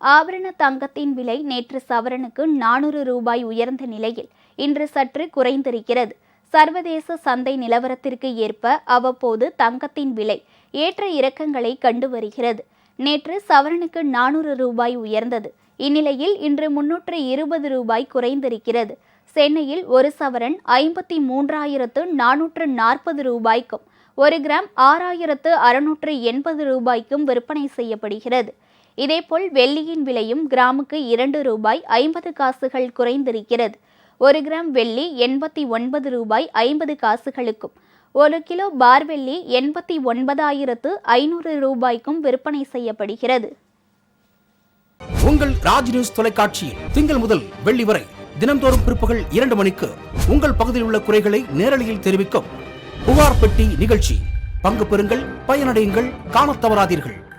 ஆபரண தங்கத்தின் விலை நேற்று சவரனுக்கு நானூறு ரூபாய் உயர்ந்த நிலையில் இன்று சற்று குறைந்திருக்கிறது. சர்வதேச சந்தை நிலவரத்திற்கு ஏற்ப அவ்வப்போது தங்கத்தின் விலை ஏற்ற இறக்கங்களை கண்டு வருகிறது. நேற்று சவரனுக்கு நானூறு ரூபாய் உயர்ந்தது. இந்நிலையில் இன்று முன்னூற்று இருபது ரூபாய் குறைந்திருக்கிறது. சென்னையில் ஒரு சவரன் ஐம்பத்தி மூன்றாயிரத்து நானூற்று நாற்பது ரூபாய்க்கும் ஒரு கிராம் ஆறாயிரத்து அறுநூற்று எண்பது ரூபாய்க்கும் விற்பனை செய்யப்படுகிறது. இதேபோல் வெள்ளியின் விலையும் கிராமுக்கு இரண்டு ரூபாய் ஐம்பது காசுகள் குறைந்திருக்கிறது. ஒரு கிராம் வெள்ளி எண்பத்தி ஒன்பது ரூபாய் ஐம்பது காசுகளுக்கும் ஒரு கிலோ பார் வெள்ளி எண்பத்தி ஒன்பதாயிரத்து ஐநூறு ரூபாய்க்கும் விற்பனை செய்யப்படுகிறது. உங்கள் ராஜ் நியூஸ் தொலைக்காட்சியில் திங்கள் முதல் வெள்ளி வரை தினம்தோறும் பிற்பகல் இரண்டு மணிக்கு உங்கள் பகுதியில் உள்ள குறைகளை நேரலையில் தெரிவிக்கும் புகார் பெட்டி நிகழ்ச்சி. பங்கு பெறுங்கள் பயனடையுங்கள் காணத் தவறாதீர்கள்.